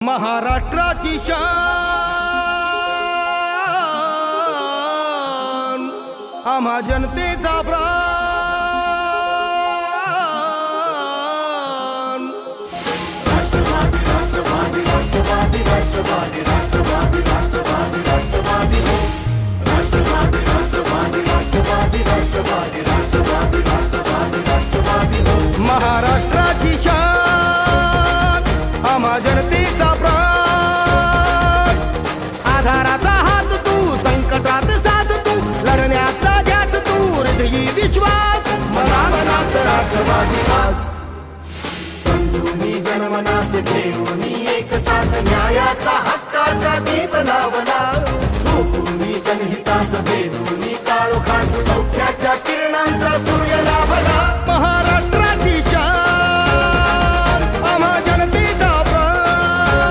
महाराष्ट्राची शान आम्हा जनतेचा प्राण. महाराष्ट्राची शान. ठेवी विश्वास. मना मनात राखवावी आज जन्मनास एक साथ न्यायाचा हक्काचा दीप लावला. झोपूनी जनहितास भेदूनी काळोखास सौख्याच्या किरणांचा सूर्य